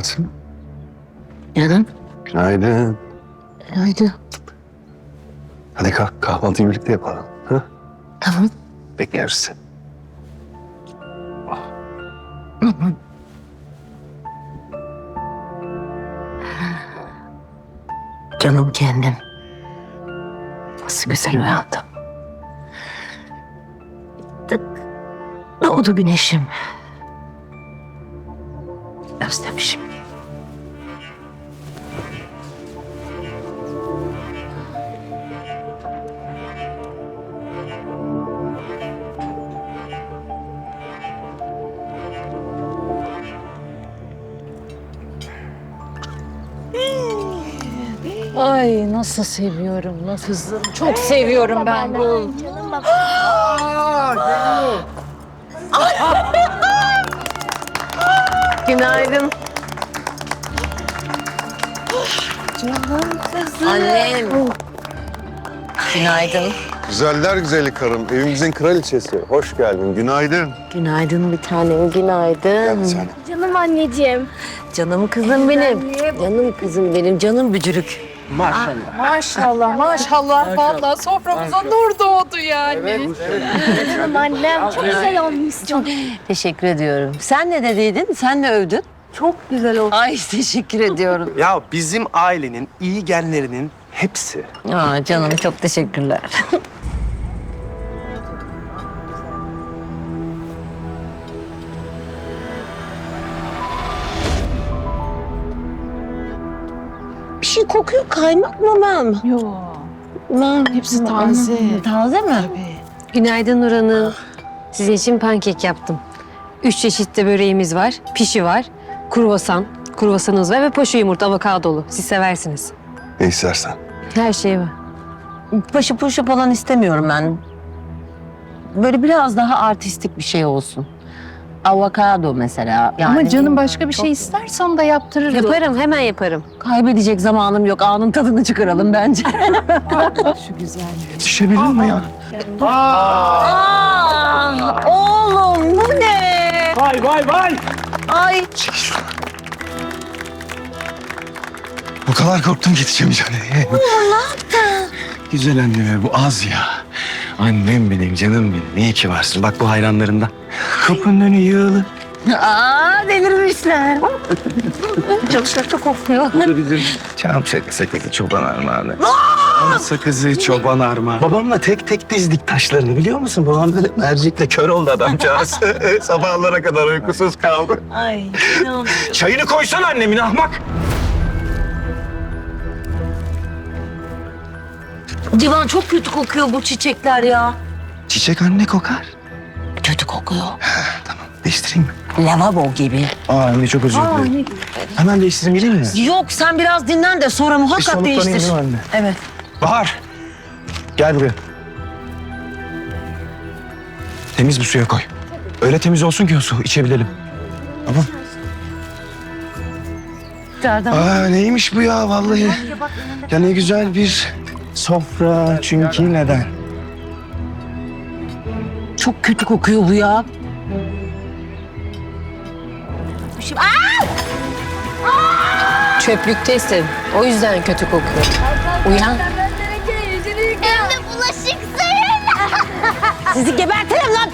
Hayatım, Canım. günaydın. Haydi. Hadi kalk kahvaltıyı birlikte yapalım. Ha? Tamam. Bekleriz seni. Canım kendim. Nasıl güzel uyandım. Tık. Doğdu güneşim. Nasıl seviyorum lafızım. Çok seviyorum ben bu. Günaydın. Annem. Günaydın. Güzeller güzeli karım, evimizin kraliçesi. Hoş geldin, günaydın. Günaydın bir tanem, günaydın. Gel. Canım anneciğim. Canım kızım benim. Canım kızım benim, canım bücürük. Maşallah maşallah. Vallahi soframıza nur doğdu yani. Canım annem. Çok güzel olmuşsun. Teşekkür ediyorum. Sen ne dediydin? Sen ne övdün? Çok güzel oldu. Ay teşekkür ediyorum. Ya bizim ailenin iyi genlerinin hepsi. Aa, canım çok teşekkürler. kokuyor kaymak mı ben? Yok. Ben Hepsi taze. Taze mi? Günaydın Nur Hanım. Sizin için pankek yaptım. Üç çeşit de böreğimiz var. Pişi var. Kruvasan, kruvasanımız var ve poşu yumurta avokadolu. Siz seversiniz. Ne istersen. Her şey var. Paşı puşu falan istemiyorum ben. Böyle biraz daha artistik bir şey olsun. Avokado mesela. Yani Ama canım başka bir şey istersen de yaptırırım. Yaparım, hemen yaparım. Kaybedecek zamanım yok. Anın tadını çıkaralım bence. Şu güzel. Yetişebilir mi ya? Aa, oğlum bu ne? Vay vay vay! Ay Çekil şuradan. Bu kadar korktum yetişemeyeceğim diye. ne yaptın? Güzel anneme bu az ya. Annem benim, canım benim. İyi ki varsın. Bak bu hayranlarından. Kapının önü yığılı. Aa delirmişler. Çok kötü kokuyor. Çam sakızı çoban armağanı. Çam sakızı çoban armağanı. Babamla tek tek dizdik taşlarını biliyor musun? Babam böyle mercekle kör oldu adamcağız. Sabahlara kadar uykusuz kaldı. Ay Çayını koysan annemin ahmak. Divan çok kötü kokuyor bu çiçekler ya. Çiçek anne kokar. Kötü kokuyor. Tamam değiştireyim mi? Lavabo gibi. Aa anne çok özür dilerim. Hemen değiştireyim gelir mi? Yok sen biraz dinlen de sonra muhakkak değiştir. anne? Evet. Bahar. Gel buraya. Temiz bir suya koy. Öyle temiz olsun ki o su içebilelim. Tamam. Aa neymiş bu ya vallahi. Ya ne güzel bir sofra çünkü neden? Çok kötü kokuyor bu ya. Çöplüktesin. O yüzden kötü kokuyor. Uyan. Hem de bulaşık suyuyla. Sizi gebertirim lan.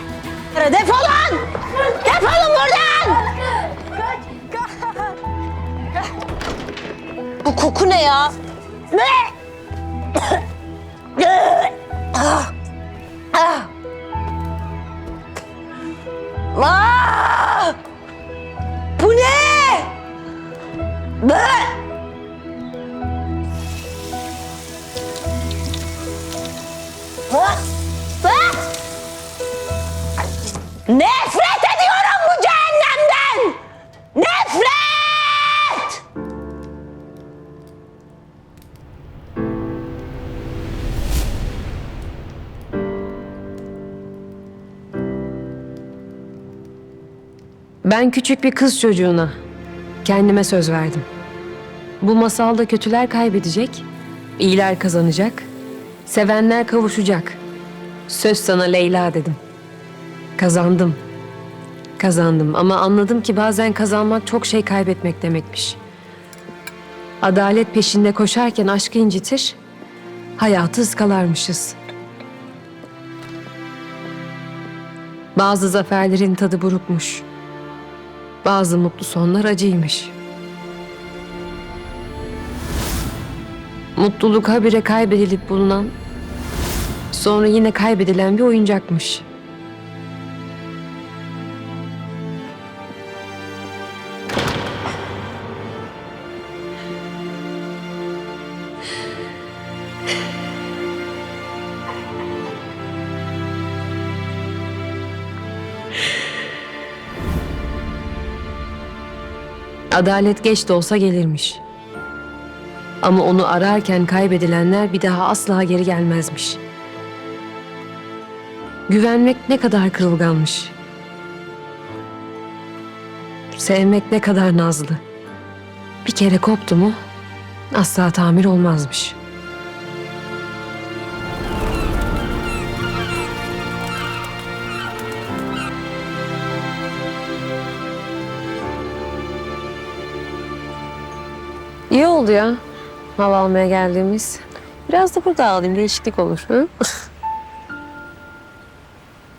Defolun. Defolun buradan. Bu koku ne ya? Ne? Ah. Ah. Ah. Bu ne? Ben küçük bir kız çocuğuna kendime söz verdim. Bu masalda kötüler kaybedecek, iyiler kazanacak, sevenler kavuşacak. Söz sana Leyla dedim. Kazandım. Kazandım ama anladım ki bazen kazanmak çok şey kaybetmek demekmiş. Adalet peşinde koşarken aşkı incitir, hayatı ıskalarmışız. Bazı zaferlerin tadı burukmuş. Bazı mutlu sonlar acıymış. Mutluluk habire kaybedilip bulunan, sonra yine kaybedilen bir oyuncakmış. Adalet geç de olsa gelirmiş. Ama onu ararken kaybedilenler bir daha asla geri gelmezmiş. Güvenmek ne kadar kırılganmış. Sevmek ne kadar nazlı. Bir kere koptu mu asla tamir olmazmış. İyi oldu ya hava almaya geldiğimiz. Biraz da burada alayım değişiklik olur. Hı?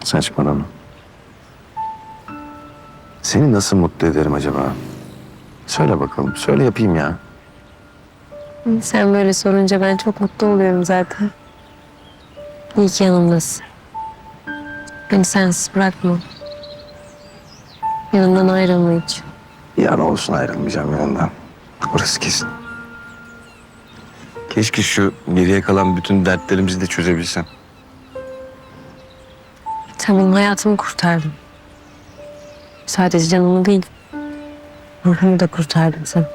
Saçmalama. Seni nasıl mutlu ederim acaba? Söyle bakalım. Söyle yapayım ya. Sen böyle sorunca ben çok mutlu oluyorum zaten. İyi ki yanımdasın. Beni sensiz bırakma. Yanımdan ayrılma hiç. An olsun ayrılmayacağım yanından. Burası kesin. Keşke şu geriye kalan bütün dertlerimizi de çözebilsem. Sen benim hayatımı kurtardın. Sadece canımı değil, ruhumu da kurtardın sen.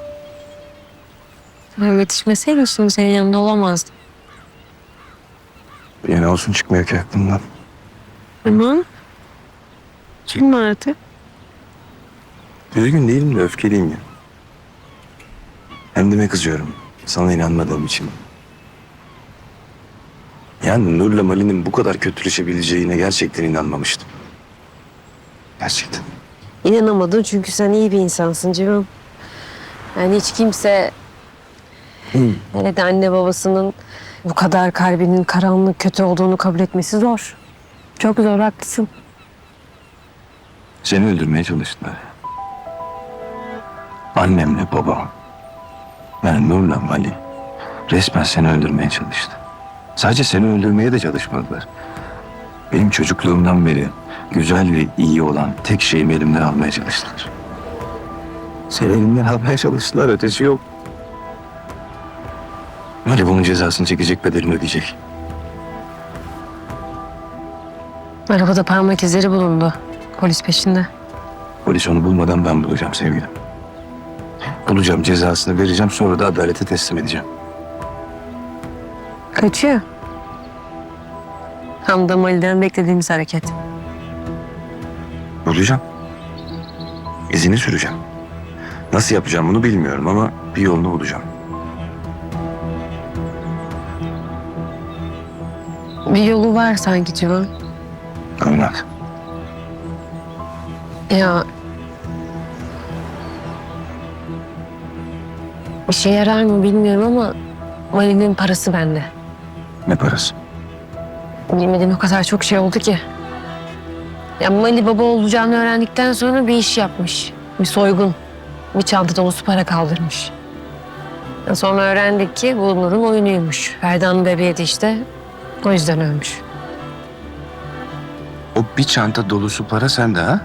Sen yetişmeseydin şimdi senin yanında olamazdım. An olsun çıkmıyor ki aklımdan. Aman. Çıkma artık. Üzgün değilim de öfkeliyim ya. Hem de kızıyorum. Sana inanmadığım için. Yani Nur'la Mali'nin bu kadar kötüleşebileceğine gerçekten inanmamıştım. Gerçekten. İnanamadın çünkü sen iyi bir insansın Civan. Yani hiç kimse hele de anne babasının bu kadar kalbinin karanlık kötü olduğunu kabul etmesi zor. Çok zor haklısın. Seni öldürmeye çalıştılar. Annemle babam. Yani Nur'la Mali. Resmen seni öldürmeye çalıştı. Sadece seni öldürmeye de çalışmadılar. Benim çocukluğumdan beri güzel ve iyi olan tek şeyimi elimden almaya çalıştılar. Seni elimden almaya çalıştılar. Ötesi yok. Mali bunun cezasını çekecek bedelini ödeyecek. Arabada parmak izleri bulundu. Polis peşinde. Polis onu bulmadan ben bulacağım sevgilim. Bulacağım cezasını vereceğim sonra da adalete teslim edeceğim. Kaçıyor. Tam da Mali'den beklediğimiz hareket. Bulacağım. İzini süreceğim. Nasıl yapacağım bunu bilmiyorum ama bir yolunu bulacağım. Bir yolu var sanki Civan. Anlat. Ya... Bir şey yarar mı bilmiyorum ama Mali'nin parası bende. Ne parası? Bilmediğim o kadar çok şey oldu ki. Ya Mali baba olacağını öğrendikten sonra bir iş yapmış. Bir soygun. Bir çanta dolusu para kaldırmış. Ya sonra öğrendik ki bu Nur'un oyunuymuş. Ferdan'ın bebeği de işte o yüzden ölmüş. O bir çanta dolusu para sende ha?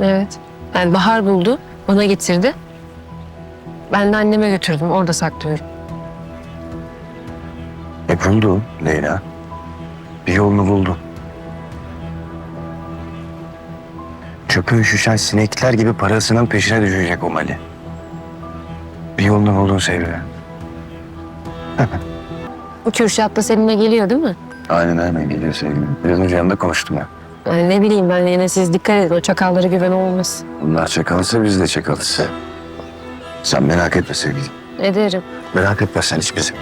Evet. Yani Bahar buldu, bana getirdi. Ben de anneme götürdüm, orada saklıyorum. E buldu Leyla. Bir yolunu buldu. Çöpe üşüşen sinekler gibi parasının peşine düşecek o Mali. Bir yolunu buldun Sevgi. Bu Kürşat da seninle geliyor değil mi? Aynen aynen geliyor sevgilim. Biraz önce yanında konuştum ya. Yani ne bileyim ben yine siz dikkat edin o çakallara güven olmasın. Bunlar çakalsa biz de çakalız. Sen merak etme sevgilim. Ederim. Merak etme sen hiç bizim.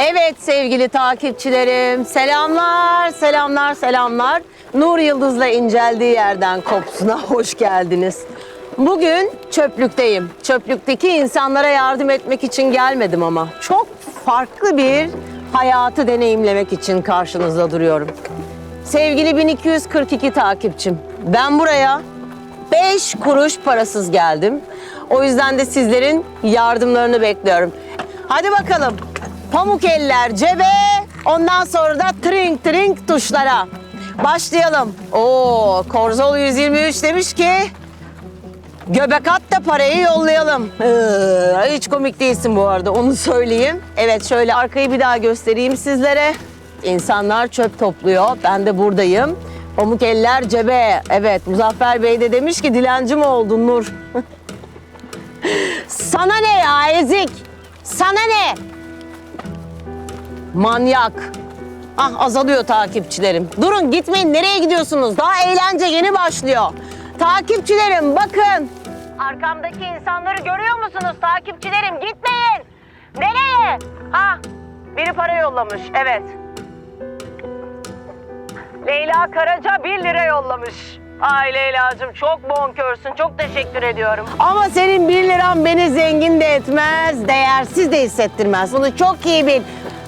Evet sevgili takipçilerim, selamlar, selamlar, selamlar. Nur Yıldız'la inceldiği yerden kopsuna hoş geldiniz. Bugün çöplükteyim. Çöplükteki insanlara yardım etmek için gelmedim ama çok farklı bir hayatı deneyimlemek için karşınızda duruyorum. Sevgili 1242 takipçim, ben buraya 5 kuruş parasız geldim. O yüzden de sizlerin yardımlarını bekliyorum. Hadi bakalım. Pamuk eller cebe, ondan sonra da trink trink tuşlara. Başlayalım. Oo, Korzol 123 demiş ki göbek at da parayı yollayalım. Ee, hiç komik değilsin bu arada onu söyleyeyim. Evet şöyle arkayı bir daha göstereyim sizlere. İnsanlar çöp topluyor. Ben de buradayım. Pamuk eller cebe. Evet Muzaffer Bey de demiş ki dilenci mi oldun Nur? Sana ne ya ezik? Sana ne? Manyak. Ah azalıyor takipçilerim. Durun gitmeyin nereye gidiyorsunuz? Daha eğlence yeni başlıyor. Takipçilerim bakın. Arkamdaki insanları görüyor musunuz takipçilerim? Gitmeyin. Nereye? Ha biri para yollamış evet. Leyla Karaca 1 lira yollamış. Ay Leyla'cığım çok bonkörsün. Çok teşekkür ediyorum. Ama senin 1 liran beni zengin de etmez, değersiz de hissettirmez. Bunu çok iyi bil.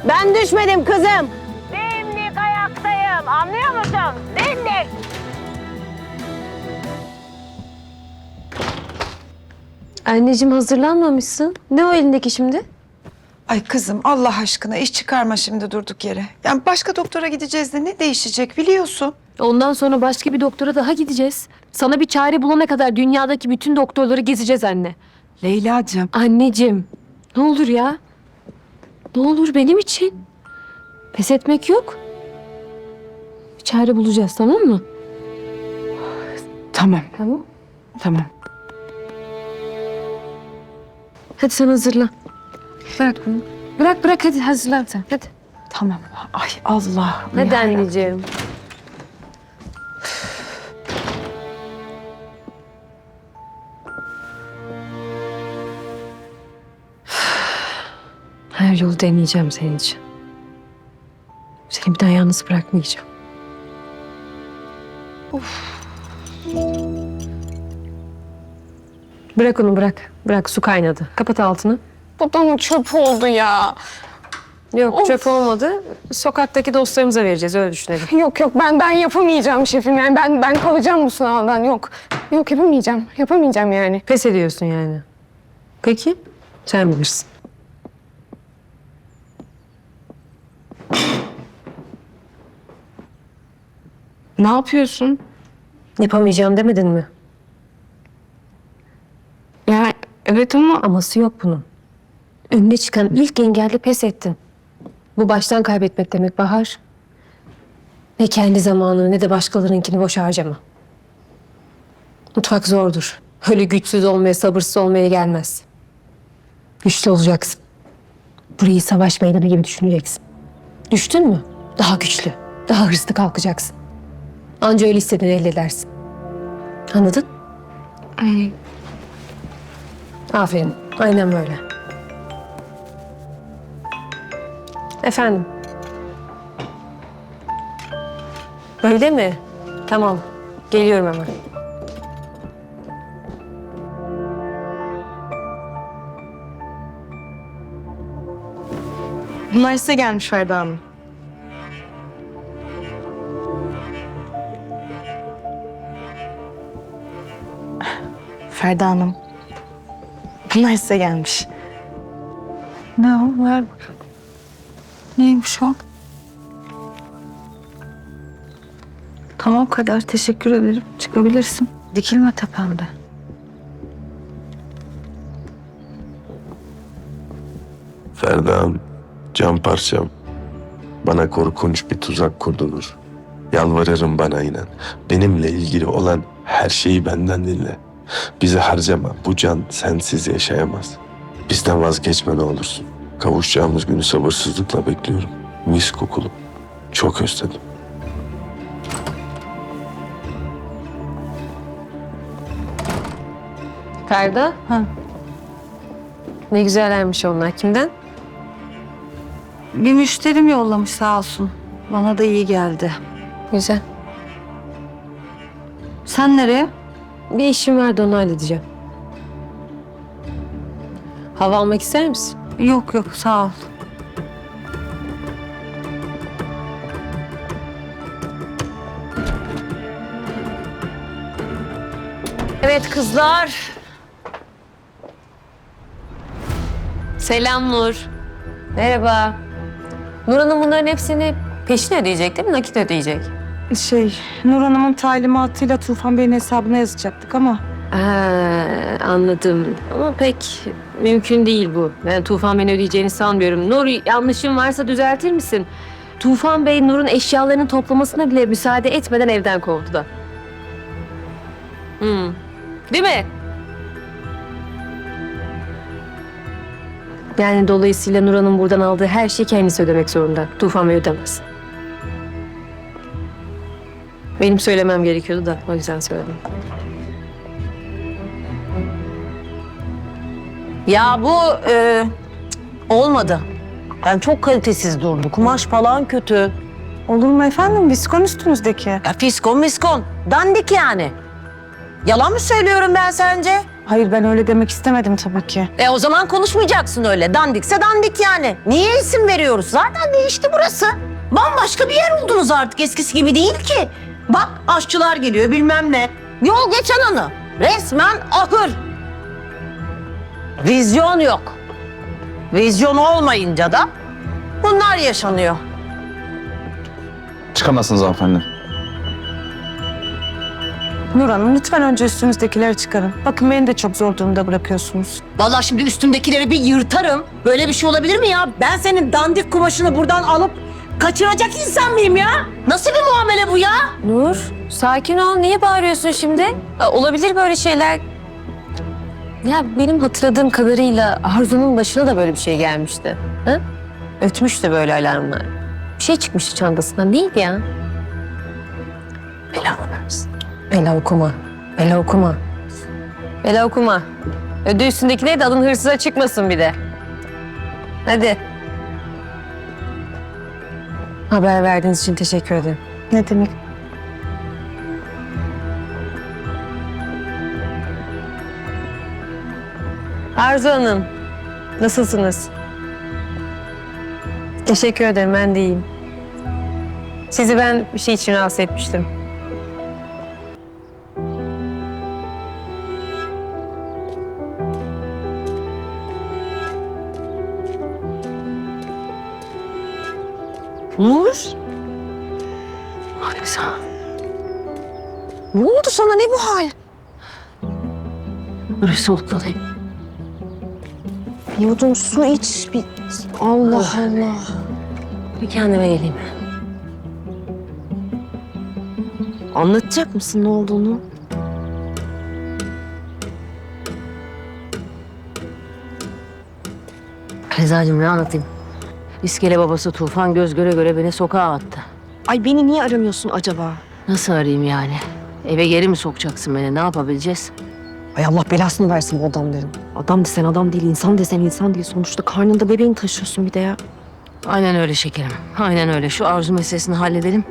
Ben düşmedim kızım. Dimdik ayaktayım. Anlıyor musun? Dimdik. Anneciğim hazırlanmamışsın. Ne o elindeki şimdi? Ay kızım Allah aşkına iş çıkarma şimdi durduk yere. Yani başka doktora gideceğiz de ne değişecek biliyorsun. Ondan sonra başka bir doktora daha gideceğiz. Sana bir çare bulana kadar dünyadaki bütün doktorları gezeceğiz anne. Leyla'cığım Anneciğim, ne olur ya. Ne olur benim için. Pes etmek yok. Bir çare bulacağız tamam mı? tamam Tamam. tamam. Hadi sen hazırla. Bırak bunu. Bırak bırak hadi hazırlan sen. Hadi. Tamam. Ay Allah. Hadi anneciğim. Her yolu deneyeceğim senin için. Seni bir daha yalnız bırakmayacağım. Bırak onu bırak. Bırak su kaynadı. Kapat altını. Bu da mı çöp oldu ya? Yok çöp olmadı. Sokaktaki dostlarımıza vereceğiz öyle düşünelim. Yok yok ben ben yapamayacağım şefim yani ben ben kalacağım bu sınavdan yok. Yok yapamayacağım. Yapamayacağım yani. Pes ediyorsun yani. Peki sen bilirsin. Ne yapıyorsun? Yapamayacağım demedin mi? Ya evet ama Aması yok bunun. Önüne çıkan ilk engelde pes ettin. Bu baştan kaybetmek demek Bahar. Ne kendi zamanını ne de başkalarınınkini boş harcama. Mutfak zordur. Öyle güçsüz olmaya, sabırsız olmaya gelmez. Güçlü olacaksın. Burayı savaş meydanı gibi düşüneceksin. Düştün mü? Daha güçlü, daha hırslı kalkacaksın. Anca öyle istediğini elde edersin. Anladın? Ay, Aferin. Aynen böyle. Efendim? Öyle mi? Tamam. Geliyorum hemen. Bunlar size gelmiş Ferda Hanım. Ferda Hanım. Bunlar size gelmiş. Ne o? Ver bakalım. Neymiş o? Tamam kadar teşekkür ederim. Çıkabilirsin. Dikilme tepemde. Ferda'm, can parçam. Bana korkunç bir tuzak kurdunuz. Yalvarırım bana inan. Benimle ilgili olan her şeyi benden dinle. Bizi harcama. Bu can sensiz yaşayamaz. Bizden vazgeçme ne olursun. Kavuşacağımız günü sabırsızlıkla bekliyorum. Mis kokulu. Çok özledim. Ferda? Ha. Ne güzellermiş onlar. Kimden? Bir müşterim yollamış sağ olsun. Bana da iyi geldi. Güzel. Sen nereye? Bir işim vardı onu halledeceğim. Hava almak ister misin? Yok yok sağ ol. Evet kızlar. Selam Nur. Merhaba. Nur Hanım bunların hepsini peşin ödeyecek değil mi? Nakit ödeyecek. Şey, Nur Hanım'ın talimatıyla Tufan Bey'in hesabına yazacaktık ama... Ha, anladım. Ama pek mümkün değil bu. Ben Tufan Bey'in ödeyeceğini sanmıyorum. Nur yanlışım varsa düzeltir misin? Tufan Bey Nur'un eşyalarını toplamasına bile müsaade etmeden evden kovdu da. Hmm. Değil mi? Yani dolayısıyla Nur Hanım buradan aldığı her şeyi kendisi ödemek zorunda. Tufan Bey ödemez. Benim söylemem gerekiyordu da o yüzden söyledim. Ya bu e, olmadı. Yani çok kalitesiz durdu. Kumaş falan kötü. Olur mu efendim? Viskon üstünüzdeki. Ya fiskon miskon. Dandik yani. Yalan mı söylüyorum ben sence? Hayır ben öyle demek istemedim tabii ki. E o zaman konuşmayacaksın öyle. Dandikse dandik yani. Niye isim veriyoruz? Zaten değişti burası. Bambaşka bir yer oldunuz artık. Eskisi gibi değil ki. Bak aşçılar geliyor bilmem ne. Yol geçen anı. Resmen ahır. Vizyon yok. Vizyon olmayınca da bunlar yaşanıyor. Çıkamazsınız hanımefendi. Nur Hanım lütfen önce üstünüzdekileri çıkarın. Bakın beni de çok zor durumda bırakıyorsunuz. Vallahi şimdi üstümdekileri bir yırtarım. Böyle bir şey olabilir mi ya? Ben senin dandik kumaşını buradan alıp kaçıracak insan mıyım ya? Nasıl bir muamele bu ya? Nur, sakin ol. Niye bağırıyorsun şimdi? Olabilir böyle şeyler. Ya benim hatırladığım kadarıyla Arzu'nun başına da böyle bir şey gelmişti. Ha? Ötmüştü böyle alarmlar. Bir şey çıkmıştı çantasından değil ya. Bela versin. Bela okuma. Bela okuma. Bela okuma. Öde üstündekileri de adın hırsıza çıkmasın bir de. Hadi. Haber verdiğiniz için teşekkür ederim. Ne demek? Arzu Hanım, nasılsınız? Teşekkür ederim, ben de iyiyim. Sizi ben bir şey için rahatsız etmiştim. Nur. Hadi sen. Ne oldu sana? Ne bu hal? Dur soluklanayım. Bir yudum su iç. Bir... Allah Allah. Bir kendime geleyim. Anlatacak mısın ne olduğunu? Rezacığım ne anlatayım? İskele babası Tufan göz göre göre beni sokağa attı. Ay beni niye aramıyorsun acaba? Nasıl arayayım yani? Eve geri mi sokacaksın beni? Ne yapabileceğiz? Ay Allah belasını versin bu adamların. Adam desen adam değil, insan desen insan değil. Sonuçta karnında bebeğini taşıyorsun bir de ya. Aynen öyle şekerim. Aynen öyle. Şu arzu meselesini halledelim.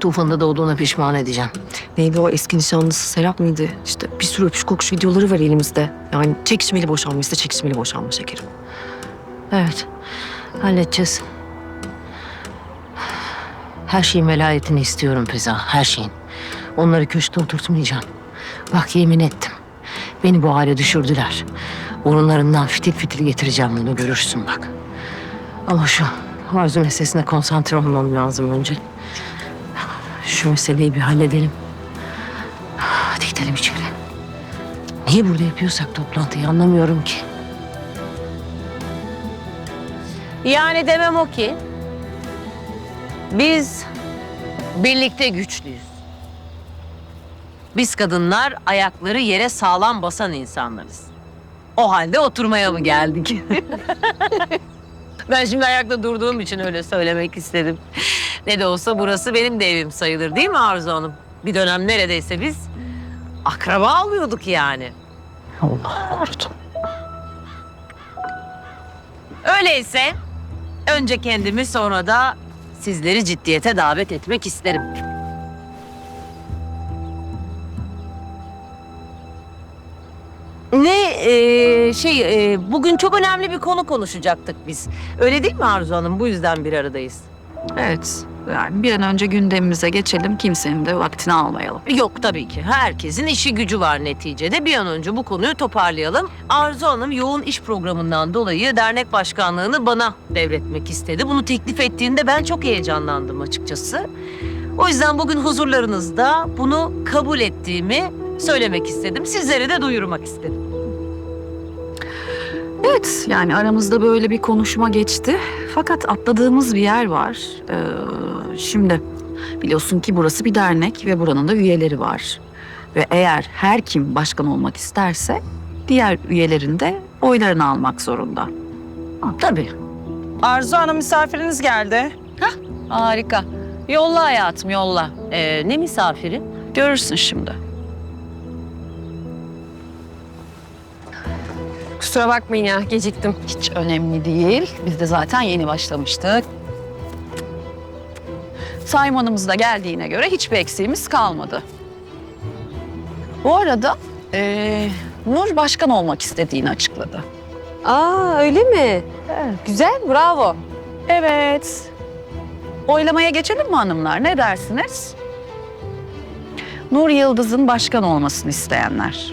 Tufan'ın da doğduğuna pişman edeceğim. Neydi o eski nişanlısı Serap mıydı? İşte bir sürü öpüş kokuş videoları var elimizde. Yani çekişmeli boşanmışsa çekişmeli boşanma şekerim. Evet. Halledeceğiz. Her şeyin velayetini istiyorum Feza. Her şeyin. Onları köşkte oturtmayacağım. Bak yemin ettim. Beni bu hale düşürdüler. Burunlarından fitil fitil getireceğim bunu görürsün bak. Ama şu arzu meselesine konsantre olmam lazım önce. Şu meseleyi bir halledelim. Hadi gidelim içeri. Niye burada yapıyorsak toplantıyı anlamıyorum ki. Yani demem o ki biz birlikte güçlüyüz. Biz kadınlar ayakları yere sağlam basan insanlarız. O halde oturmaya mı geldik? ben şimdi ayakta durduğum için öyle söylemek istedim. Ne de olsa burası benim de evim sayılır değil mi Arzu Hanım? Bir dönem neredeyse biz akraba oluyorduk yani. Allah korusun. Öyleyse önce kendimi sonra da sizleri ciddiyete davet etmek isterim. Ne e, şey e, bugün çok önemli bir konu konuşacaktık biz. Öyle değil mi Arzu Hanım? Bu yüzden bir aradayız. Evet. Yani bir an önce gündemimize geçelim. Kimsenin de vaktini almayalım. Yok tabii ki. Herkesin işi gücü var neticede. Bir an önce bu konuyu toparlayalım. Arzu Hanım yoğun iş programından dolayı dernek başkanlığını bana devretmek istedi. Bunu teklif ettiğinde ben çok heyecanlandım açıkçası. O yüzden bugün huzurlarınızda bunu kabul ettiğimi söylemek istedim. Sizlere de duyurmak istedim. Evet yani aramızda böyle bir konuşma geçti. Fakat atladığımız bir yer var. Ee, şimdi biliyorsun ki burası bir dernek ve buranın da üyeleri var. Ve eğer her kim başkan olmak isterse diğer üyelerin de oylarını almak zorunda. Tabii. Arzu Hanım misafiriniz geldi. Harika. Yolla hayatım yolla. Ee, ne misafiri? Görürsün şimdi. Kusura bakmayın ya geciktim. Hiç önemli değil. Biz de zaten yeni başlamıştık. Saymanımız da geldiğine göre hiçbir eksiğimiz kalmadı. Bu arada eee, Nur başkan olmak istediğini açıkladı. Aa öyle mi? Güzel bravo. Evet. Oylamaya geçelim mi hanımlar? Ne dersiniz? Nur Yıldız'ın başkan olmasını isteyenler.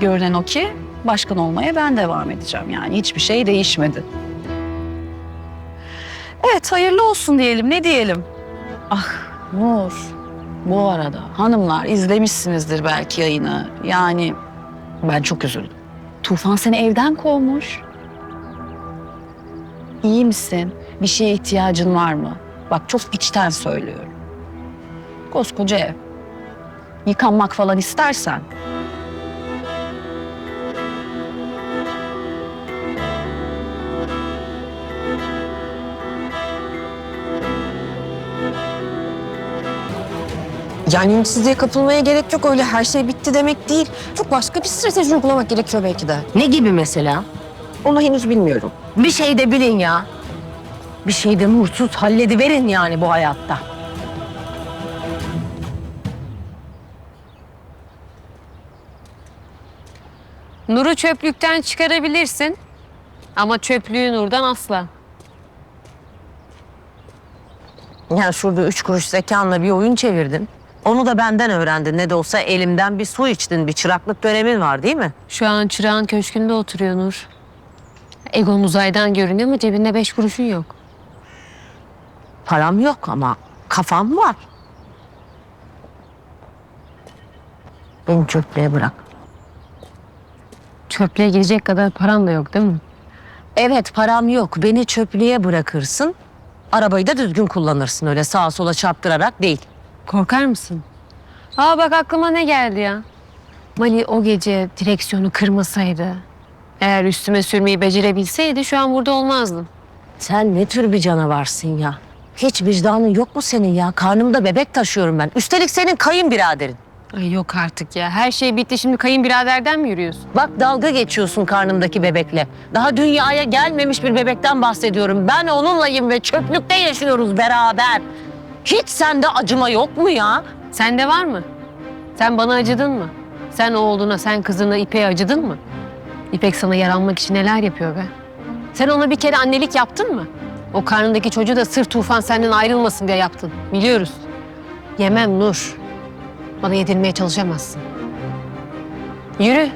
Görünen o ki başkan olmaya ben devam edeceğim. Yani hiçbir şey değişmedi. Evet hayırlı olsun diyelim ne diyelim. Ah Nur bu arada hanımlar izlemişsinizdir belki yayını. Yani ben çok üzüldüm. Tufan seni evden kovmuş. İyi misin? Bir şeye ihtiyacın var mı? Bak çok içten söylüyorum. Koskoca ev. Yıkanmak falan istersen Yani ümitsizliğe kapılmaya gerek yok. Öyle her şey bitti demek değil. Çok başka bir strateji uygulamak gerekiyor belki de. Ne gibi mesela? Onu henüz bilmiyorum. Bir şey de bilin ya. Bir şey de nursuz hallediverin yani bu hayatta. Nur'u çöplükten çıkarabilirsin. Ama çöplüğü Nur'dan asla. Ya şurada üç kuruş zekanla bir oyun çevirdin. Onu da benden öğrendin. Ne de olsa elimden bir su içtin. Bir çıraklık dönemin var değil mi? Şu an çırağın köşkünde oturuyor Nur. Egon uzaydan görünüyor ama cebinde beş kuruşun yok. Param yok ama kafam var. Beni çöplüğe bırak. Çöplüğe girecek kadar paran da yok değil mi? Evet param yok. Beni çöplüğe bırakırsın. Arabayı da düzgün kullanırsın öyle sağa sola çarptırarak değil. Korkar mısın? Aa bak aklıma ne geldi ya. Mali o gece direksiyonu kırmasaydı. Eğer üstüme sürmeyi becerebilseydi şu an burada olmazdım. Sen ne tür bir canavarsın ya? Hiç vicdanın yok mu senin ya? Karnımda bebek taşıyorum ben. Üstelik senin kayınbiraderin. Ay yok artık ya. Her şey bitti. Şimdi kayınbiraderden mi yürüyorsun? Bak dalga geçiyorsun karnımdaki bebekle. Daha dünyaya gelmemiş bir bebekten bahsediyorum. Ben onunlayım ve çöplükte yaşıyoruz beraber. Hiç sende acıma yok mu ya? Sende var mı? Sen bana acıdın mı? Sen oğluna, sen kızına İpek'e acıdın mı? İpek sana yaranmak için neler yapıyor be? Sen ona bir kere annelik yaptın mı? O karnındaki çocuğu da sırf Tufan senden ayrılmasın diye yaptın. Biliyoruz. Yemem Nur. Bana yedirmeye çalışamazsın. Yürü.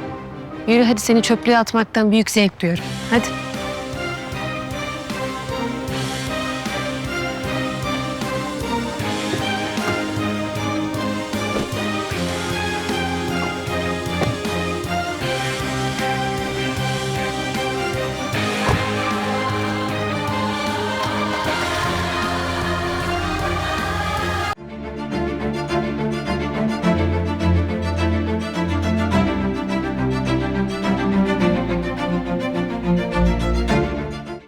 Yürü hadi seni çöplüğe atmaktan büyük zevk duyuyorum. Hadi.